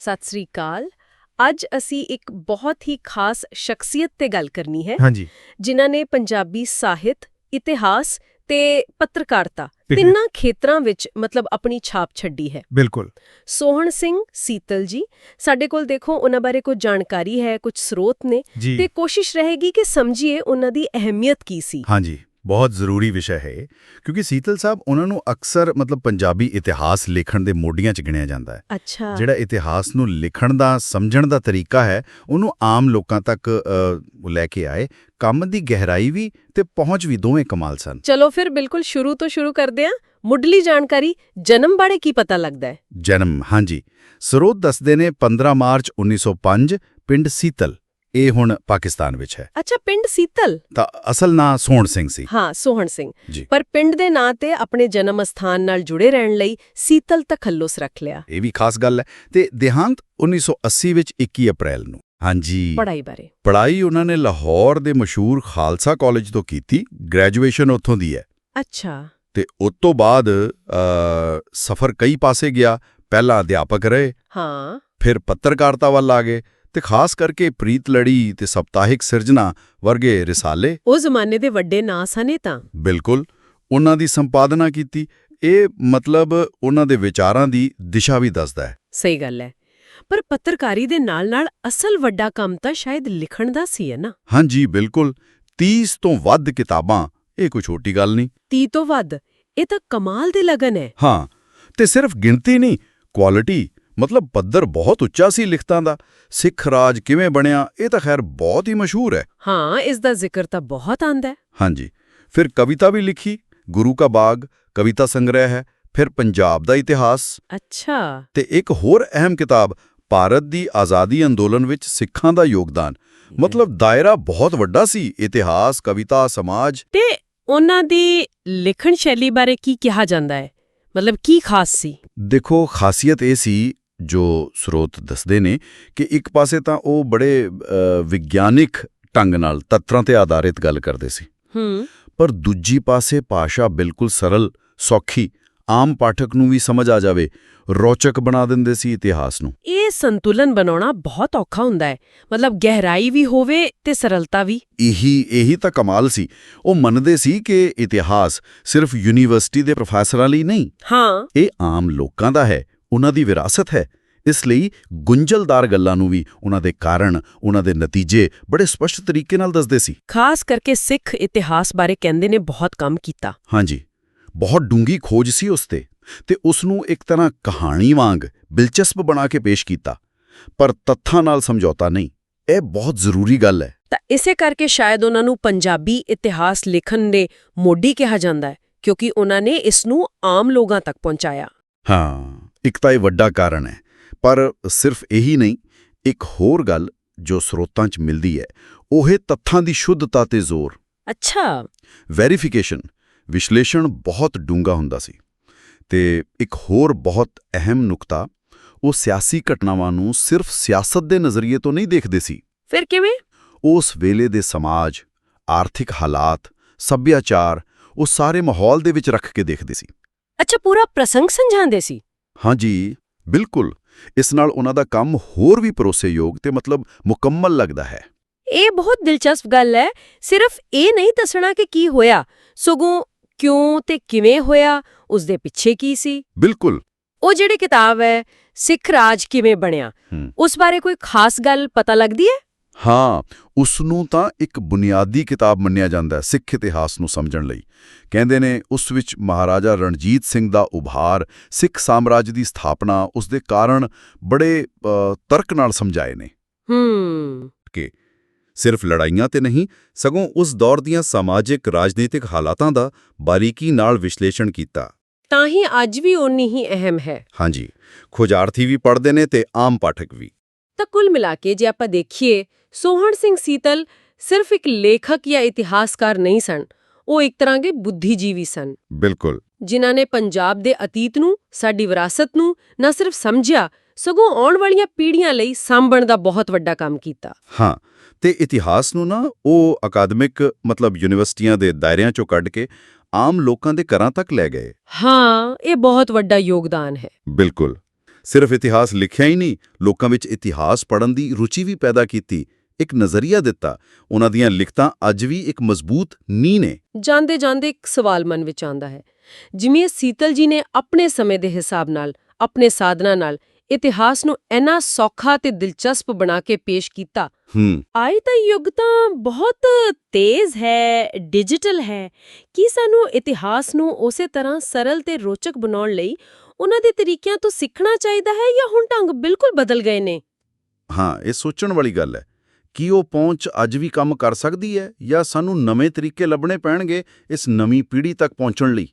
ਸਤਿ ਸ੍ਰੀ ਅਕਾਲ। ਅੱਜ ਅਸੀਂ ਇੱਕ ਬਹੁਤ ਹੀ ਖਾਸ ਸ਼ਖਸੀਅਤ ਤੇ ਗੱਲ ਕਰਨੀ ਹੈ ਹਾਂਜੀ। ਜਿਨ੍ਹਾਂ ਨੇ ਪੰਜਾਬੀ ਸਾਹਿਤ ਇਤਿਹਾਸ ਤੇ ਪੱਤਰਕਾਰਤਾ ਤਿੰਨਾਂ ਖੇਤਰਾਂ ਵਿੱਚ ਮਤਲਬ ਆਪਣੀ ਛਾਪ ਛੱਡੀ ਹੈ। ਬਿਲਕੁਲ। ਸੋਹਣ ਸਿੰਘ ਸੀਤਲ ਜੀ ਸਾਡੇ ਕੋਲ ਦੇਖੋ ਉਹਨਾਂ ਬਾਰੇ ਕੁਝ ਜਾਣਕਾਰੀ ਹੈ ਕੁਝ ਸਰੋਤ ਨੇ ਤੇ ਕੋਸ਼ਿਸ਼ ਰਹੇਗੀ ਕਿ ਸਮਝੀਏ ਉਹਨਾਂ ਦੀ ਅਹਿਮੀਅਤ ਕੀ ਸੀ। ਹਾਂਜੀ। ਬਹੁਤ ਜ਼ਰੂਰੀ ਵਿਸ਼ਾ ਹੈ ਕਿਉਂਕਿ ਸੀਤਲ ਸਾਹਿਬ ਉਹਨਾਂ ਨੂੰ ਅਕਸਰ ਮਤਲਬ ਪੰਜਾਬੀ ਇਤਿਹਾਸ ਲਿਖਣ ਦੇ ਮੋਢੀਆਂ 'ਚ ਗਿਣਿਆ ਜਾਂਦਾ ਹੈ। ਅੱਛਾ। ਜਿਹੜਾ ਇਤਿਹਾਸ ਨੂੰ ਲਿਖਣ ਦਾ ਸਮਝਣ ਦਾ ਤਰੀਕਾ ਹੈ ਉਹਨੂੰ ਆਮ ਲੋਕਾਂ ਤੱਕ ਲੈ ਕੇ ਆਏ ਕੰਮ ਦੀ ਗਹਿਰਾਈ ਵੀ ਤੇ ਪਹੁੰਚ ਵੀ ਦੋਵੇਂ ਕਮਾਲ ਸਨ। ਚਲੋ ਫਿਰ ਬਿਲਕੁਲ ਸ਼ੁਰੂ ਤੋਂ ਸ਼ੁਰੂ ਕਰਦੇ ਹਾਂ। ਮੁੱਢਲੀ ਜਾਣਕਾਰੀ ਜਨਮ ਬਾਰੇ ਕੀ ਪਤਾ ਲੱਗਦਾ ਹੈ? ਜਨਮ ਹਾਂਜੀ। ਸਰੋਤ ਦੱਸਦੇ ਨੇ 15 ਮਾਰਚ 1905 ਪਿੰਡ ਸੀਤਲ। ਇਹ ਹੁਣ ਪਾਕਿਸਤਾਨ ਵਿੱਚ ਹੈ। ਅੱਛਾ ਪਿੰਡ ਸੀਤਲ? ਤਾਂ ਅਸਲ ਨਾਂ ਸੋਹਣ ਸਿੰਘ ਸੀ। ਹਾਂ ਸੋਹਣ ਸਿੰਘ। ਪਰ ਪਿੰਡ ਦੇ ਨਾਂ ਤੇ ਆਪਣੇ ਜਨਮ ਸਥਾਨ ਨਾਲ ਜੁੜੇ ਰਹਿਣ ਲਈ ਸੀਤਲ ਤਖੱਲੁਸ ਰੱਖ ਲਿਆ। ਇਹ ਵੀ ਖਾਸ ਗੱਲ ਹੈ। ਤੇ ਦੇਹਾਂਤ 1980 ਵਿੱਚ 21 ਅਪ੍ਰੈਲ ਨੂੰ। ਹਾਂਜੀ। ਪੜਾਈ ਬਾਰੇ। ਪੜ੍ਹਾਈ ਉਹਨਾਂ ਨੇ ਲਾਹੌਰ ਦੇ ਮਸ਼ਹੂਰ ਖਾਲਸਾ ਕਾਲਜ ਤੋਂ ਕੀਤੀ। ਗ੍ਰੈਜੂਏਸ਼ਨ ਉੱਥੋਂ ਦੀ ਹੈ। ਅੱਛਾ। ਤੇ ਉਸ ਤੋਂ ਬਾਅਦ ਸਫ਼ਰ ਕਈ ਪਾਸੇ ਗਿਆ। ਪਹਿਲਾਂ ਅਧਿਆਪਕ ਰਹੇ। ਹਾਂ। ਫਿਰ ਪੱਤਰਕਾਰਤਾ ਵੱਲ ਆ ਗਏ। ਤੇ ਖਾਸ ਕਰਕੇ ਪ੍ਰੀਤ ਲੜੀ ਤੇ ਸਪਤਾਹਿਕ ਸਿਰਜਣਾ ਵਰਗੇ ਰਿਸਾਲੇ। ਉਹ ਜ਼ਮਾਨੇ ਦੇ ਵੱਡੇ ਨਾਂ ਸਨ ਇਹ ਤਾਂ। ਬਿਲਕੁਲ। ਉਹਨਾਂ ਦੀ ਸੰਪਾਦਨਾ ਕੀਤੀ। ਇਹ ਮਤਲਬ ਉਹਨਾਂ ਦੇ ਵਿਚਾਰਾਂ ਦੀ ਦਿਸ਼ਾ ਵੀ ਦੱਸਦਾ ਹੈ। ਸਹੀ ਗੱਲ ਹੈ। ਪਰ ਪੱਤਰਕਾਰੀ ਦੇ ਨਾਲ-ਨਾਲ ਅਸਲ ਵੱਡਾ ਕੰਮ ਤਾਂ ਸ਼ਾਇਦ ਲਿਖਣ ਦਾ ਸੀ ਹੈ ਨਾ। ਹਾਂਜੀ ਬਿਲਕੁਲ। 30 ਤੋਂ ਵੱਧ ਕਿਤਾਬਾਂ ਇਹ ਕੋਈ ਛੋਟੀ ਗੱਲ ਨਹੀਂ। 30 ਤੋਂ ਵੱਧ ਇਹ ਤਾਂ ਕਮਾਲ ਦੀ ਲਗਨ ਹੈ। ਹਾਂ ਤੇ ਸਿਰਫ ਗਿਣਤੀ ਨਹੀਂ ਕੁਆਲਿਟੀ ਮਤਲਬ ਪੱਧਰ ਬਹੁਤ ਉੱਚਾ ਸੀ ਲਿਖਤਾਂ ਦਾ। ਸਿੱਖ ਰਾਜ ਕਿਵੇਂ ਬਣਿਆ ਇਹ ਤਾਂ ਖੈਰ ਬਹੁਤ ਹੀ ਮਸ਼ਹੂਰ ਹੈ। ਹਾਂ ਇਸ ਦਾ ਜ਼ਿਕਰ ਤਾਂ ਬਹੁਤ ਆਂਦਾ ਹੈ। ਹਾਂਜੀ ਫਿਰ ਕਵਿਤਾ ਵੀ ਲਿਖੀ ਗੁਰੂ ਕਾ ਬਾਗ ਕਵਿਤਾ ਸੰਗ੍ਰਹਿ ਹੈ ਫਿਰ ਪੰਜਾਬ ਦਾ ਇਤਿਹਾਸ। ਅੱਛਾ। ਤੇ ਇੱਕ ਹੋਰ ਅਹਿਮ ਕਿਤਾਬ ਭਾਰਤ ਦੀ ਆਜ਼ਾਦੀ ਅੰਦੋਲਨ ਵਿੱਚ ਸਿੱਖਾਂ ਦਾ ਯੋਗਦਾਨ। ਮਤਲਬ ਦਾਇਰਾ ਬਹੁਤ ਵੱਡਾ ਸੀ ਇਤਿਹਾਸ ਕਵਿਤਾ ਸਮਾਜ। ਤੇ ਉਹਨਾਂ ਦੀ ਲਿਖਣ ਸ਼ੈਲੀ ਬਾਰੇ ਕੀ ਕਿਹਾ ਜਾਂਦਾ ਹੈ? ਮਤਲਬ ਕੀ ਖਾਸ ਸੀ? ਦੇਖੋ ਖਾਸੀਅਤ ਇਹ ਸੀ ਜੋ ਸਰੋਤ ਦੱਸਦੇ ਨੇ ਕਿ ਇੱਕ ਪਾਸੇ ਤਾਂ ਉਹ ਬੜੇ ਵਿਗਿਆਨਿਕ ਢੰਗ ਨਾਲ ਤੱਤਾਂ ਤੇ ਆਧਾਰਿਤ ਗੱਲ ਕਰਦੇ ਸੀ। ਹੂੰ। ਪਰ ਦੂਜੀ ਪਾਸੇ ਭਾਸ਼ਾ ਬਿਲਕੁਲ ਸਰਲ ਸੌਖੀ ਆਮ ਪਾਠਕ ਨੂੰ ਵੀ ਸਮਝ ਆ ਜਾਵੇ ਰੌਚਕ ਬਣਾ ਦਿੰਦੇ ਸੀ ਇਤਿਹਾਸ ਨੂੰ। ਇਹ ਸੰਤੁਲਨ ਬਣਾਉਣਾ ਬਹੁਤ ਔਖਾ ਹੁੰਦਾ ਹੈ। ਮਤਲਬ ਗਹਿਰਾਈ ਵੀ ਹੋਵੇ ਤੇ ਸਰਲਤਾ ਵੀ। ਇਹੀ ਇਹੀ ਤਾਂ ਕਮਾਲ ਸੀ। ਉਹ ਮੰਨਦੇ ਸੀ ਕਿ ਇਤਿਹਾਸ ਸਿਰਫ ਯੂਨੀਵਰਸਿਟੀ ਦੇ ਪ੍ਰੋਫੈਸਰਾਂ ਲਈ ਨਹੀਂ। ਹਾਂ। ਇਹ ਆਮ ਲੋਕਾਂ ਦਾ ਹੈ। ਉਹਨਾਂ ਦੀ ਵਿਰਾਸਤ ਹੈ। ਇਸ ਲਈ ਗੁੰਝਲਦਾਰ ਗੱਲਾਂ ਨੂੰ ਵੀ ਉਹਨਾਂ ਦੇ ਕਾਰਨ ਉਹਨਾਂ ਦੇ ਨਤੀਜੇ ਬੜੇ ਸਪਸ਼ਟ ਤਰੀਕੇ ਨਾਲ ਦੱਸਦੇ ਸੀ। ਖਾਸ ਕਰਕੇ ਸਿੱਖ ਇਤਿਹਾਸ ਬਾਰੇ ਕਹਿੰਦੇ ਨੇ ਬਹੁਤ ਕੰਮ ਕੀਤਾ। ਹਾਂਜੀ ਬਹੁਤ ਡੂੰਗੀ ਖੋਜ ਸੀ ਉਸ ਤੇ ਤੇ ਉਸ ਨੂੰ ਇੱਕ ਤਰ੍ਹਾਂ ਕਹਾਣੀ ਵਾਂਗ ਦਿਲਚਸਪ ਬਣਾ ਕੇ ਪੇਸ਼ ਕੀਤਾ। ਪਰ ਤੱਥਾਂ ਨਾਲ ਸਮਝੌਤਾ ਨਹੀਂ ਇਹ ਬਹੁਤ ਜ਼ਰੂਰੀ ਗੱਲ ਹੈ। ਤਾਂ ਇਸੇ ਕਰਕੇ ਸ਼ਾਇਦ ਉਹਨਾਂ ਨੂੰ ਪੰਜਾਬੀ ਇਤਿਹਾਸ ਲਿਖਣ ਦੇ ਮੋਢੀ ਕਿਹਾ ਜਾਂਦਾ ਹੈ ਕਿਉਂਕਿ ਉਹਨਾਂ ਨੇ ਇਸ ਨੂੰ ਆਮ ਲੋਕਾਂ ਤੱਕ ਪਹੁੰਚਾਇਆ। ਹਾਂ। ਇੱਕ ਤਾਂ ਇਹ ਵੱਡਾ ਕਾਰਨ ਹੈ ਪਰ ਸਿਰਫ ਇਹੀ ਨਹੀਂ ਇੱਕ ਹੋਰ ਗੱਲ ਜੋ ਸਰੋਤਾਂ 'ਚ ਮਿਲਦੀ ਹੈ ਉਹ ਹੈ ਤੱਥਾਂ ਦੀ ਸ਼ੁੱਧਤਾ ਤੇ ਜ਼ੋਰ। ਅੱਛਾ। ਵੈਰੀਫਿਕੇਸ਼ਨ ਵਿਸ਼ਲੇਸ਼ਣ ਬਹੁਤ ਡੂੰਗਾ ਹੁੰਦਾ ਸੀ ਤੇ ਇੱਕ ਹੋਰ ਬਹੁਤ ਅਹਿਮ ਨੁਕਤਾ ਉਹ ਸਿਆਸੀ ਘਟਨਾਵਾਂ ਨੂੰ ਸਿਰਫ ਸਿਆਸਤ ਦੇ ਨਜ਼ਰੀਏ ਤੋਂ ਨਹੀਂ ਦੇਖਦੇ ਸੀ। ਫਿਰ ਕਿਵੇਂ? ਉਸ ਵੇਲੇ ਦੇ ਸਮਾਜ ਆਰਥਿਕ ਹਾਲਾਤ ਸੱਭਿਆਚਾਰ ਉਹ ਸਾਰੇ ਮਾਹੌਲ ਦੇ ਵਿੱਚ ਰੱਖ ਕੇ ਦੇਖਦੇ ਸੀ। ਅੱਛਾ ਪੂਰਾ ਪ੍ਰਸੰਗ ਸਮਝਾਉਂਦੇ ਸੀ? ਹਾਂਜੀ ਬਿਲਕੁਲ। ਇਸ ਨਾਲ ਉਹਨਾਂ ਦਾ ਕੰਮ ਹੋਰ ਵੀ ਭਰੋਸੇਯੋਗ ਤੇ ਮਤਲਬ ਮੁਕੰਮਲ ਲੱਗਦਾ ਹੈ। ਇਹ ਬਹੁਤ ਦਿਲਚਸਪ ਗੱਲ ਹੈ। ਸਿਰਫ ਇਹ ਨਹੀਂ ਦੱਸਣਾ ਕਿ ਕੀ ਹੋਇਆ। ਸਗੋਂ ਕਿਉਂ ਤੇ ਕਿਵੇਂ ਹੋਇਆ? ਉਸ ਦੇ ਪਿੱਛੇ ਕੀ ਸੀ? ਬਿਲਕੁਲ। ਉਹ ਜਿਹੜੀ ਕਿਤਾਬ ਹੈ ਸਿੱਖ ਰਾਜ ਕਿਵੇਂ ਬਣਿਆ। ਉਸ ਬਾਰੇ ਕੋਈ ਖਾਸ ਗੱਲ ਪਤਾ ਲੱਗਦੀ ਹੈ? ਹਾਂ ਉਸ ਨੂੰ ਤਾਂ ਇੱਕ ਬੁਨਿਆਦੀ ਕਿਤਾਬ ਮੰਨਿਆ ਜਾਂਦਾ ਹੈ ਸਿੱਖ ਇਤਿਹਾਸ ਨੂੰ ਸਮਝਣ ਲਈ। ਕਹਿੰਦੇ ਨੇ ਉਸ ਵਿੱਚ ਮਹਾਰਾਜਾ ਰਣਜੀਤ ਸਿੰਘ ਦਾ ਉਭਾਰ ਸਿੱਖ ਸਾਮਰਾਜ ਦੀ ਸਥਾਪਨਾ ਉਸ ਦੇ ਕਾਰਨ ਬੜੇ ਤਰਕ ਨਾਲ ਸਮਝਾਏ ਨੇ। ਹੂੰ। ਸਿਰਫ ਲੜਾਈਆਂ ਤੇ ਨਹੀਂ ਸਗੋਂ ਉਸ ਦੌਰ ਦੀਆਂ ਸਮਾਜਿਕ ਰਾਜਨੀਤਿਕ ਹਾਲਾਤਾਂ ਦਾ ਬਾਰੀਕੀ ਨਾਲ ਵਿਸ਼ਲੇਸ਼ਣ ਕੀਤਾ। ਤਾਂ ਹੀ ਅੱਜ ਵੀ ਓਨੀ ਹੀ ਅਹਿਮ ਹੈ। ਹਾਂਜੀ ਖੋਜਾਰਥੀ ਵੀ ਪੜ੍ਹਦੇ ਨੇ ਤੇ ਆਮ ਪਾਠਕ ਵੀ। ਤਾਂ ਕੁੱਲ ਮਿਲਾ ਕੇ ਜੇ ਆਪਾਂ ਦੇਖੀਏ ਸੋਹਣ ਸਿੰਘ ਸੀਤਲ ਸਿਰਫ ਇੱਕ ਲੇਖਕ ਜਾਂ ਇਤਿਹਾਸਕਾਰ ਨਹੀਂ ਸਨ ਉਹ ਇੱਕ ਤਰ੍ਹਾਂ ਦੇ ਬੁੱਧੀਜੀਵੀ ਸਨ। ਬਿਲਕੁਲ। ਜਿਨ੍ਹਾਂ ਨੇ ਪੰਜਾਬ ਦੇ ਅਤੀਤ ਨੂੰ ਸਾਡੀ ਵਿਰਾਸਤ ਨੂੰ ਨਾ ਸਿਰਫ ਸਮਝਿਆ ਸਗੋਂ ਆਉਣ ਵਾਲੀਆਂ ਪੀੜ੍ਹੀਆਂ ਲਈ ਸਾਂਭਣ ਦਾ ਬਹੁਤ ਵੱਡਾ ਕੰਮ ਕੀਤਾ। ਹਾਂ ਤੇ ਇਤਿਹਾਸ ਨੂੰ ਨਾ ਉਹ ਅਕਾਦਮਿਕ ਮਤਲਬ ਯੂਨੀਵਰਸਿਟੀਆਂ ਦੇ ਦਾਇਰਿਆਂ ਚੋਂ ਕੱਢ ਕੇ ਆਮ ਲੋਕਾਂ ਦੇ ਘਰਾਂ ਤੱਕ ਲੈ ਗਏ। ਹਾਂ ਇਹ ਬਹੁਤ ਵੱਡਾ ਯੋਗਦਾਨ ਹੈ। ਬਿਲਕੁਲ। ਸਿਰਫ ਇਤਿਹਾਸ ਲਿਖਿਆ ਹੀ ਨਹੀਂ ਲੋਕਾਂ ਵਿੱਚ ਇਤਿਹਾਸ ਪੜ੍ਹਨ ਦੀ ਰੁਚੀ ਵੀ ਪੈਦਾ ਕੀਤੀ ਇੱਕ ਨਜ਼ਰੀਆ ਦਿੱਤਾ। ਉਹਨਾਂ ਦੀਆਂ ਲਿਖਤਾਂ ਅੱਜ ਵੀ ਇੱਕ ਮਜ਼ਬੂਤ ਨੀਂਹ ਨੇ। ਜਾਂਦੇ ਜਾਂਦੇ ਇੱਕ ਸਵਾਲ ਮਨ ਵਿੱਚ ਆਉਂਦਾ ਹੈ ਜਿਵੇਂ ਸੀਤਲ ਜੀ ਨੇ ਆਪਣੇ ਸਮੇਂ ਦੇ ਹਿਸਾਬ ਨਾਲ ਆਪਣੇ ਸਾਧਨਾ ਨਾਲ ਇਤਿਹਾਸ ਨੂੰ ਇੰਨਾ ਸੌਖਾ ਤੇ ਦਿਲਚਸਪ ਬਣਾ ਕੇ ਪੇਸ਼ ਕੀਤਾ। ਅੱਜ ਦਾ ਯੁੱਗ ਤਾਂ ਬਹੁਤ ਤੇਜ਼ ਹੈ ਡਿਜੀਟਲ ਹੈ। ਕੀ ਸਾਨੂੰ ਇਤਿਹਾਸ ਨੂੰ ਉਸੇ ਤਰ੍ਹਾਂ ਸਰਲ ਤੇ ਰੋਚਕ ਬਣਾਉਣ ਲਈ ਉਹਨਾਂ ਦੇ ਤਰੀਕਿਆਂ ਤੋਂ ਸਿੱਖਣਾ ਚਾਹੀਦਾ ਹੈ ਜਾਂ ਹੁਣ ਢੰਗ ਬਿਲਕੁਲ ਬਦਲ ਗਏ ਨੇ? ਹਾਂ, ਇਹ ਸੋਚਣ ਵਾਲੀ ਗੱਲ ਹੈ। ਕੀ ਉਹ ਪਹੁੰਚ ਅੱਜ ਵੀ ਕੰਮ ਕਰ ਸਕਦੀ ਹੈ ਜਾਂ ਸਾਨੂੰ ਨਵੇਂ ਤਰੀਕੇ ਲੱਭਣੇ ਪੈਣਗੇ ਇਸ ਨਵੀਂ ਪੀੜ੍ਹੀ ਤੱਕ ਪਹੁੰਚਣ ਲਈ?